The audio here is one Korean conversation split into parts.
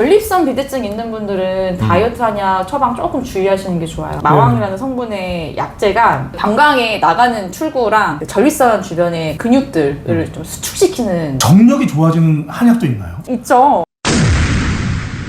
전립선 비대증 있는 분들은 다이어트 하냐 처방 조금 주의하시는 게 좋아요. 마왕이라는 성분의 약재가 방광에 나가는 출구랑 전립선 주변의 근육들을 좀 수축시키는 정력이 좋아지는 한약도 있나요? 있죠.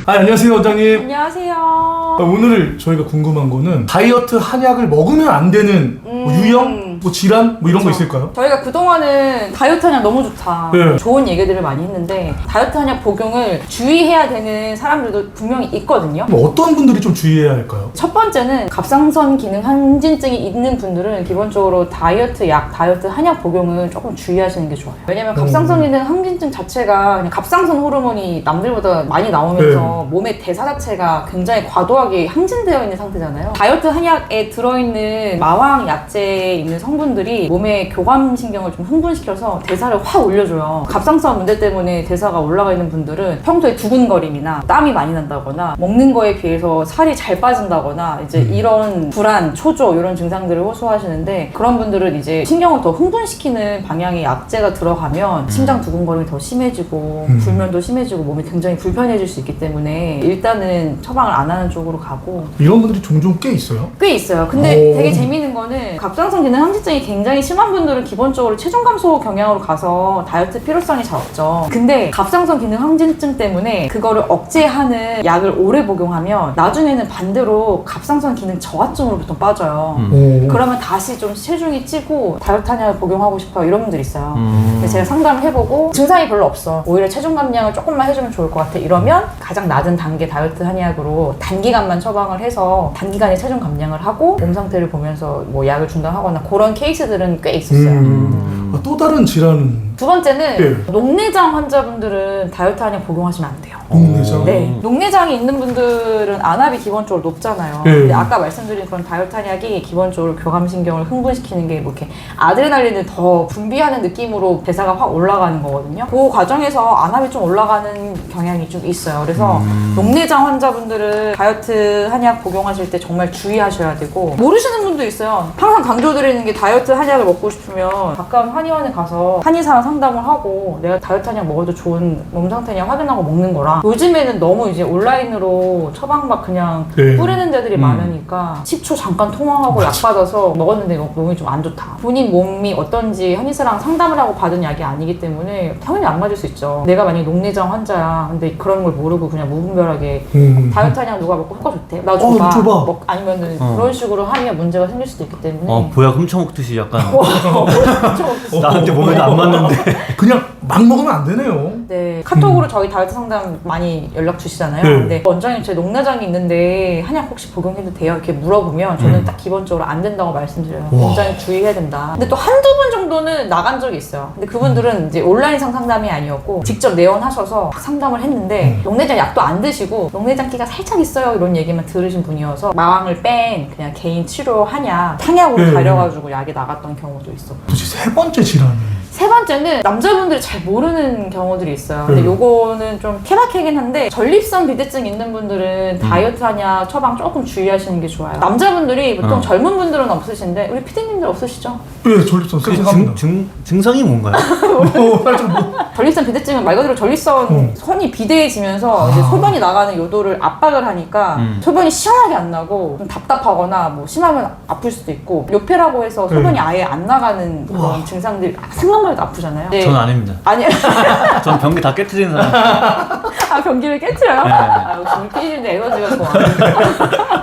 아, 안녕하세요, 원장님. 안녕하세요. 아, 오늘 저희가 궁금한 거는 다이어트 한약을 먹으면 안 되는 뭐 음. 유형, 뭐 질환, 뭐 이런 거. 있을까요? 저희가 그동안은 다이어트 한약 너무 좋다. 네. 좋은 얘기들을 많이 했는데 다이어트 한약 복용을 주의해야 되는 사람들도 분명히 있거든요. 뭐 어떤 분들이 좀 주의해야 할까요? 첫 번째는 갑상선 기능 항진증이 있는 분들은 기본적으로 다이어트 약, 다이어트 한약 복용은 조금 주의하시는 게 좋아요. 왜냐면 갑상선 기능 항진증 자체가 그냥 갑상선 호르몬이 남들보다 많이 나오면서 몸의 대사 자체가 굉장히 과도하게 항진되어 있는 상태잖아요. 다이어트 한약에 들어있는 마왕 약재에 있는 성분들이 몸의 교감신경을 좀 흥분시켜서 대사를 확 올려줘요. 갑상선 문제 때문에 대사가 올라가 있는 분들은 평소에 두근거림이나 땀이 많이 난다거나 먹는 거에 비해서 살이 잘 빠진다거나 이제 이런 불안, 초조 이런 증상들을 호소하시는데 그런 분들은 이제 신경을 더 흥분시키는 방향의 약재가 들어가면 심장 두근거림이 더 심해지고 음. 불면도 심해지고 몸이 굉장히 불편해질 수 있기 때문에 일단은 처방을 안 하는 쪽으로 가고 이런 분들이 종종 꽤 있어요. 꽤 있어요. 근데 오. 되게 재미있는 거는 갑상선 기능 항 진증이 굉장히 심한 분들은 기본적으로 체중 감소 경향으로 가서 다이어트 필요성이 잘 없죠. 근데 갑상선 기능 항진증 때문에 그거를 억제하는 약을 오래 복용하면 나중에는 반대로 갑상선 기능 저하증으로 보통 빠져요. 오. 그러면 다시 좀 체중이 찌고 다이어트 한약을 복용하고 싶어 이런 분들 있어요. 음. 근데 제가 상담을 해보고 증상이 별로 없어. 오히려 체중 감량을 조금만 해주면 좋을 것 같아. 이러면 가장 낮은 단계 다이어트 한약으로 단기간만 처방을 해서 단기간에 체중 감량을 하고 몸 상태를 보면서 뭐 약을 중단하거나 그런 케이스들은 꽤 있었어요. 음. 아, 또 다른 질환은 두 번째는 예. 녹내장 환자분들은 다이어트 한약 복용하시면 안 돼요. 녹내장. 네. 녹내장이 있는 분들은 안압이 기본적으로 높잖아요. 네. 근데 아까 말씀드린 그런 다이어트 한약이 기본적으로 교감신경을 흥분시키는 게 뭐 이렇게 아드레날린을 더 분비하는 느낌으로 대사가 확 올라가는 거거든요. 그 과정에서 안압이 좀 올라가는 경향이 좀 있어요. 그래서 녹내장 환자분들은 다이어트 한약 복용하실 때 정말 주의하셔야 되고 모르시는 분도 있어요. 항상 강조드리는 게 다이어트 한약을 먹고 싶으면 가까운 한의원에 가서 한의사랑 상담을 하고 내가 다이어트 한약 먹어도 좋은 몸 상태냐 확인하고 먹는 거라 요즘에는 너무 이제 온라인으로 처방막 그냥 네. 뿌리는 데들이 음. 많으니까 10초 잠깐 통화하고 약 받아서 먹었는데 몸이 좀 안 좋다. 본인 몸이 어떤지 한의사랑 상담을 하고 받은 약이 아니기 때문에 당연히 안 맞을 수 있죠. 내가 만약에 녹내장 환자야. 근데 그런 걸 모르고 그냥 무분별하게 음. 다이어트 한약 누가 먹고 효과 좋대. 나 어, 줘봐. 줘봐. 먹- 아니면은 어. 그런 식으로 하면 문제가 생길 수도 있기 때문에. 어, 보약 훔쳐먹듯이 약간 좀 나한테 몸에도 안 맞는데. 그냥 막 먹으면 안 되네요. 네, 카톡으로 저희 다이어트 상담 많이 연락 주시잖아요. 네. 근데 원장님 제 녹내장이 있는데 한약 혹시 복용해도 돼요? 이렇게 물어보면 저는 음. 딱 기본적으로 안 된다고 말씀드려요. 와. 원장님 주의해야 된다. 근데 또 한두 분 정도는 나간 적이 있어요. 근데 그분들은 이제 온라인상 상담이 아니었고 직접 내원하셔서 상담을 했는데 음. 녹내장 약도 안 드시고 녹내장 기가 살짝 있어요 이런 얘기만 들으신 분이어서 마왕을 뺀 그냥 개인 치료 한약 탕약으로 네. 가려가지고 약이 나갔던 경우도 있었고 도대체 세 번째 질환은 세 번째는 남자분들이 잘 모르는 경우들이 있어요. 근데 음. 요거는 좀 케바케긴 한데 전립선 비대증 있는 분들은 음. 다이어트 하냐 처방 조금 주의하시는 게 좋아요. 남자분들이 보통 어. 젊은 분들은 없으신데 우리 피디님들 없으시죠? 예, 전립선 그. 증, 증, 증상이 뭔가요? 어, 살짝 뭐 전립선 비대증은 말 그대로 전립선 음. 선이 비대해지면서 이제 소변이 나가는 요도를 압박을 하니까 음. 소변이 시원하게 안 나고 좀 답답하거나 뭐 심하면 아플 수도 있고 요패라고 해서 소변이 네. 아예 안 나가는 그런 와. 증상들 생각만 해도 아프잖아요. 네. 전 아닙니다. 아니 전 변기 다 깨트리는 사람. 아 경기를 깨트려요? 네. 아, 역시 PD님들 에너지가 좋아.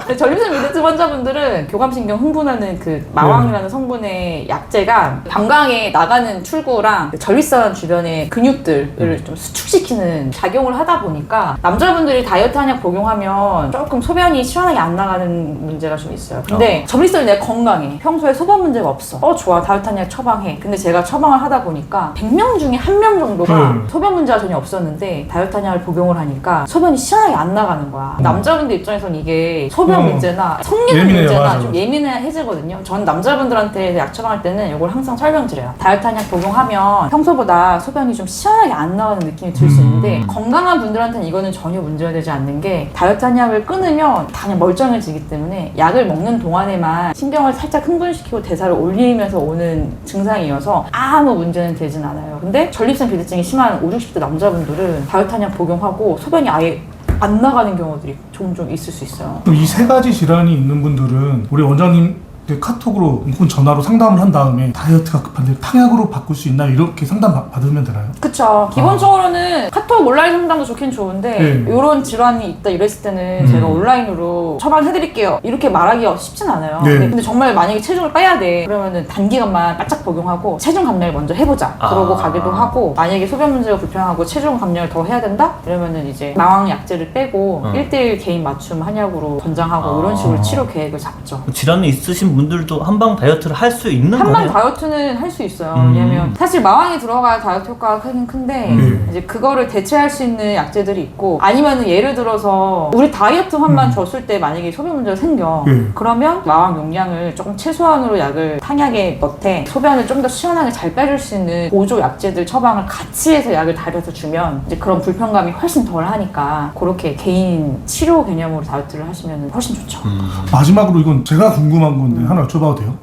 근데 전립선 비대증 환자분들은 교감신경 흥분하는 그 마왕이라는 성분의 약재가 방광에 나가는 출구랑 그 전립선 주변의 근육들을 좀 수축시키는 작용을 하다 보니까 남자분들이 다이어트 한약 복용하면 조금 소변이 시원하게 안 나가는 문제가 좀 있어요. 근데 전립선이 내가 건강해. 평소에 소변 문제가 없어. 어 좋아 다이어트 한약 처방해. 근데 제가 처방을 하다 보니까 100명 중에 한 명 정도가 음. 소변 문제가 전혀 없었는데 다이어트 한약을 복용을 하니까 소변이 시원하게 안 나가는 거야. 남자분들 입장에서는 이게 소변 음. 문제나 성기능 예민해요, 문제나 맞아, 좀 맞아. 예민해지거든요. 전 남자분들한테 약 처방할 때는 이걸 항상 설명드려요. 다이어트 한약 복용하면 평소보다 소변이 좀 시원하게 안 나가는 느낌이 들 수 있는데 음. 건강한 분들한테는 이거는 전혀 문제가 되지 않는 게 다이어트 한약을 끊으면 당연 멀쩡해지기 때문에 약을 먹는 동안에만 신경을 살짝 흥분시키고 대사를 올리면서 오는 증상이어서 아무 문제는 되진 않아요. 근데 전립선 비대증이 심한 5, 60대 남자분들은 다이어트 한약 복용하고 소변이 아예 안 나가는 경우들이 종종 있을 수 있어요. 이 세 가지 질환이 있는 분들은 우리 원장님 카톡으로 혹은 전화로 상담을 한 다음에 다이어트가 급한데 탕약으로 바꿀 수 있나요? 이렇게 상담 받- 받으면 되나요? 그쵸. 기본적으로는 카톡 온라인 상담도 좋긴 좋은데 네. 이런 질환이 있다 이랬을 때는 음. 제가 온라인으로 처방해드릴게요. 이렇게 말하기가 쉽진 않아요. 네. 근데, 근데 정말 만약에 체중을 빼야 돼. 그러면은 단기간만 바짝 복용하고 체중 감량을 먼저 해보자. 그러고 아. 가기도 하고 만약에 소변 문제가 불편하고 체중 감량을 더 해야 된다? 이러면은 이제 마왕 약제를 빼고 어. 일 1대1 개인 맞춤 한약으로 권장하고 아. 이런 식으로 치료 계획을 잡죠. 질환이 있으신 분들도 한방 다이어트를 할 수 있는 한방 거네요. 다이어트는 할 수 있어요. 음. 왜냐면 사실 마왕이 들어가야 다이어트 효과가 크긴 큰데 음. 이제 그거를 대체할 수 있는 약제들이 있고 아니면은 예를 들어서 우리 다이어트만만 음. 줬을 때 만약에 소변 문제가 생겨 네. 그러면 마왕 용량을 조금 최소한으로 약을 탕약에 넣되 소변을 좀 더 시원하게 잘 빼줄 수 있는 보조 약제들 처방을 같이 해서 약을 달여서 주면 이제 그런 불편감이 훨씬 덜 하니까 그렇게 개인 치료 개념으로 다이어트를 하시면 훨씬 좋죠. 음. 마지막으로 이건 제가 궁금한 건데 하나 여쭤봐도 돼요?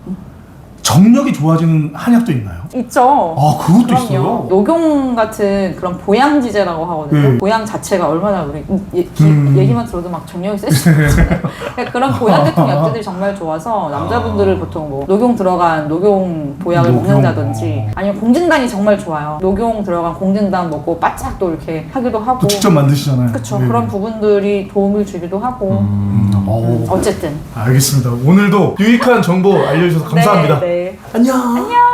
정력이 좋아지는 한약도 있나요? 있죠. 아 그것도 그럼요. 있어요? 녹용 같은 그런 보양지제라고 하거든요. 네. 보양 자체가 얼마나 우리 예, 기- 음. 얘기만 들어도 막 정력이 세지잖아요. 그런 보양계통 약제들이 정말 좋아서 남자분들은 보통 뭐 녹용 들어간 녹용 보약을 녹용. 먹는다든지 아니면 공진단이 정말 좋아요. 녹용 들어간 공진단 먹고 바짝 또 이렇게 하기도 하고. 또 직접 만드시잖아요. 그쵸. 네. 그런 부분들이 도움을 주기도 하고. 음. 음, 어우, 어쨌든. 알겠습니다. 오늘도 유익한 정보 알려주셔서 감사합니다. 네, 네. 안녕. 안녕.